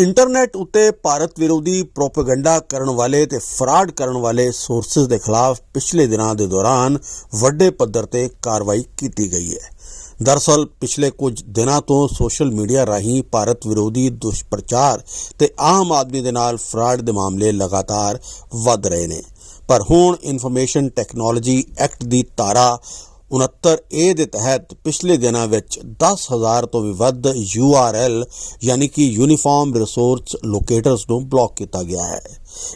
Internet ਉੱਤੇ ਭਾਰਤ ਵਿਰੋਧੀ propaganda ਕਰਨ ਵਾਲੇ ਤੇ ਫਰਾਡ ਕਰਨ ਵਾਲੇ ਸੋਰਸਸ ਦੇ ਖਿਲਾਫ ਪਿਛਲੇ ਦਿਨਾਂ ਦੇ ਦੌਰਾਨ ਵੱਡੇ ਪੱਧਰ ਤੇ ਕਾਰਵਾਈ ਕੀਤੀ ਗਈ ਹੈ। ਦਰਅਸਲ, ਪਿਛਲੇ ਕੁਝ ਦਿਨਾਂ ਤੋਂ ਸੋਸ਼ਲ ਮੀਡੀਆ ਰਾਹੀਂ ਭਾਰਤ ਵਿਰੋਧੀ ਦੁਸ਼ਪ੍ਰਚਾਰ ਤੇ ਆਮ ਆਦਮੀ ਦੇ ਨਾਲ ਫਰਾਡ ਦੇ ਮਾਮਲੇ ਲਗਾਤਾਰ ਵੱਧ ਰਹੇ ਨੇ। ਪਰ ਹੁਣ ਇਨਫੋਰਮੇਸ਼ਨ ਟੈਕਨੋਲੋਜੀ ਐਕਟ ਦੀ ਧਾਰਾ 69 ਏ ਦੇ ਤਹਿਤ ਪਿਛਲੇ ਦਿਨਾਂ ਵਿੱਚ 10000 ਤੋਂ ਵੀ ਵੱਧ URL ਯਾਨੀ ਕਿ ਯੂਨੀਫਾਰਮ ਰਿਸੋਰਸ ਲੋਕੇਟਰਸ ਨੂੰ ਬਲੌਕ ਕੀਤਾ ਗਿਆ ਹੈ।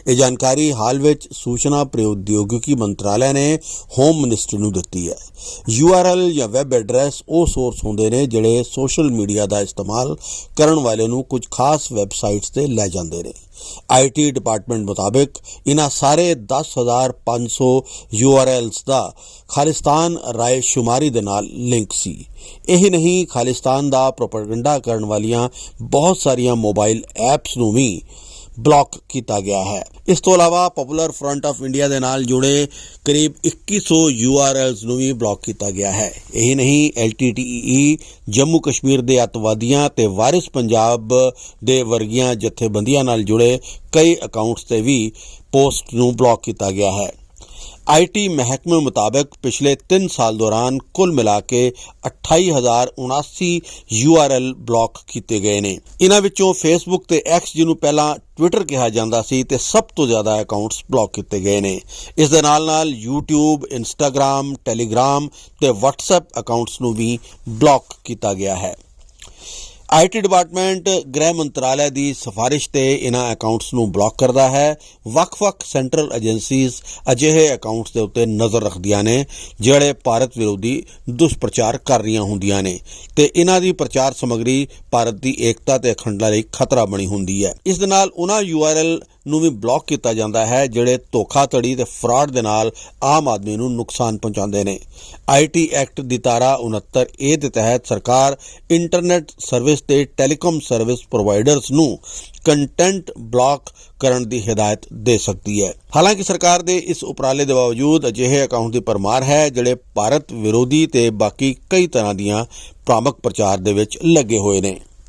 ਇਹ ਜਾਣਕਾਰੀ ਹਾਲ ਵਿੱਚ ਸੂਚਨਾ ਪ੍ਰੌਦਯੋਗਿਕੀ ਮੰਤਰਾਲੇ ਨੇ ਹੋਮ ਮਿਨਿਸਟਰੀ ਨੂੰ ਦਿੱਤੀ ਹੈ। URL ਜਾਂ ਵੈਬ ਐਡਰੈਸ ਉਹ ਸੋਰਸ ਹੁੰਦੇ ਨੇ ਜਿਹੜੇ ਸੋਸ਼ਲ ਮੀਡੀਆ ਦਾ ਇਸਤੇਮਾਲ ਕਰਨ ਵਾਲੇ ਨੂੰ ਕੁਝ ਖਾਸ ਵੈਬਸਾਈਟਸ ਤੇ ਲੈ ਜਾਂਦੇ ਨੇ। ਆਈਟੀ ਡਿਪਾਰਟਮੈਂਟ ਮੁਤਾਬਕ ਇਹਨਾਂ ਸਾਰੇ 10500 URLs ਦਾ ਖਾਲਿਸਤਾਨ ਰਾਏ ਸ਼ੁਮਾਰੀ ਦੇ ਨਾਲ ਲਿੰਕ ਸੀ। ਇਹੀ ਨਹੀਂ, ਖਾਲਿਸਤਾਨ ਦਾ ਪ੍ਰੋਪਗੈਂਡਾ ਕਰਨ ਵਾਲੀਆਂ ਬਹੁਤ ਸਾਰੀਆਂ ਮੋਬਾਈਲ ਐਪਸ ਨੂੰ ਵੀ ਬਲੌਕ ਕੀਤਾ ਗਿਆ ਹੈ। ਇਸ ਤੋਂ ਇਲਾਵਾ ਪਪੂਲਰ ਫਰੰਟ ਆਫ ਇੰਡੀਆ ਦੇ ਨਾਲ ਜੁੜੇ ਕਰੀਬ 2100 URLs ਨੂੰ ਵੀ ਬਲੌਕ ਕੀਤਾ ਗਿਆ ਹੈ। ਇਹ ਨਹੀਂ LTTE ਜੰਮੂ ਕਸ਼ਮੀਰ ਦੇ ਅਤਵਾਦੀਆਂ ਤੇ ਵਾਰਿਸ ਪੰਜਾਬ ਦੇ ਵਰਗੀਆਂ ਜਥੇਬੰਦੀਆਂ ਨਾਲ ਜੁੜੇ ਕਈ ਅਕਾਊਂਟਸ ਤੇ ਵੀ ਪੋਸਟ ਨੂੰ ਬਲੌਕ ਕੀਤਾ ਗਿਆ ਹੈ। ਆਈਟੀ ਮਹਿਕਮੇ ਮੁਤਾਬਕ ਪਿਛਲੇ 3 ਸਾਲ ਦੌਰਾਨ ਕੁੱਲ ਮਿਲਾ ਕੇ 28079 URL ਬਲੌਕ ਕੀਤੇ ਗਏ ਨੇ। ਇਹਨਾਂ ਵਿੱਚੋਂ ਫੇਸਬੁੱਕ ਤੇ X, ਜਿਹਨੂੰ ਪਹਿਲਾਂ ਟਵਿੱਟਰ ਕਿਹਾ ਜਾਂਦਾ ਸੀ, ਤੇ ਸਭ ਤੋਂ ਜ਼ਿਆਦਾ ਅਕਾਊਂਟਸ ਬਲੌਕ ਕੀਤੇ ਗਏ ਨੇ। ਇਸ ਦੇ ਨਾਲ ਨਾਲ YouTube, Instagram, Telegram ਤੇ WhatsApp ਅਕਾਊਂਟਸ ਨੂੰ ਵੀ ਬਲੌਕ ਕੀਤਾ ਗਿਆ ਹੈ। ਆਈਟੀ ਡਿਪਾਰਟਮੈਂਟ ਗ੍ਰਹਿ ਮੰਤਰਾਲੇ ਦੀ ਸਿਫਾਰਿਸ਼ ਤੇ ਇਹਨਾਂ ਅਕਾਊਂਟਸ ਨੂੰ ਬਲੌਕ ਕਰਦਾ ਹੈ। ਵੱਖ-ਵੱਖ ਸੈਂਟਰਲ ਏਜੰਸੀਜ਼ ਅਜਿਹੇ ਅਕਾਊਂਟਸ ਦੇ ਉੱਤੇ ਨਜ਼ਰ ਰੱਖਦੀਆਂ ਨੇ, ਜਿਹੜੇ ਭਾਰਤ ਵਿਰੋਧੀ ਦੁਸ਼ਪ੍ਰਚਾਰ ਕਰ ਰਹੀਆਂ ਹੁੰਦੀਆਂ ਨੇ ਤੇ ਇਹਨਾਂ ਦੀ ਪ੍ਰਚਾਰ ਸਮੱਗਰੀ ਭਾਰਤ ਦੀ ਏਕਤਾ ਤੇ ਅਖੰਡਤਾ ਲਈ ਖਤਰਾ ਬਣੀ ਹੁੰਦੀ ਹੈ। ਇਸ ਦੇ ਨਾਲ ਉਹਨਾਂ URL ਨੂੰ ਵੀ ਬਲੌਕ ਕੀਤਾ ਜਾਂਦਾ ਹੈ, ਜਿਹੜੇ ਧੋਖਾਧੜੀ ਤੇ ਫਰਾਡ ਦੇ ਨਾਲ ਆਮ ਆਦਮੀ ਨੂੰ ਨੁਕਸਾਨ ਪਹੁੰਚਾਉਂਦੇ ਨੇ। ਆਈਟੀ ਐਕਟ ਦੀ ਧਾਰਾ 69 ਏ ਦੇ ਤਹਿਤ ਸਰਕਾਰ ਇੰਟਰਨੈਟ ਸਰਵਿਸ ਤੇ ਟੈਲੀਕਾਮ ਸਰਵਿਸ ਪ੍ਰੋਵਾਈਡਰਸ ਨੂੰ ਕੰਟੈਂਟ ਬਲੌਕ ਕਰਨ ਦੀ ਹਦਾਇਤ ਦੇ ਸਕਦੀ ਹੈ। ਹਾਲਾਂਕਿ ਸਰਕਾਰ ਦੇ ਇਸ ਉਪਰਾਲੇ ਦੇ ਬਾਵਜੂਦ ਅਜਿਹੇ ਅਕਾਊਂਟ ਦੀ ਪਰਮਾਰ ਹੈ, ਜਿਹੜੇ ਭਾਰਤ ਵਿਰੋਧੀ ਤੇ ਬਾਕੀ ਕਈ ਤਰ੍ਹਾਂ ਦੀਆਂ ਭ੍ਰਾਮਕ ਪ੍ਰਚਾਰ ਦੇ ਵਿੱਚ ਲੱਗੇ ਹੋਏ ਨੇ।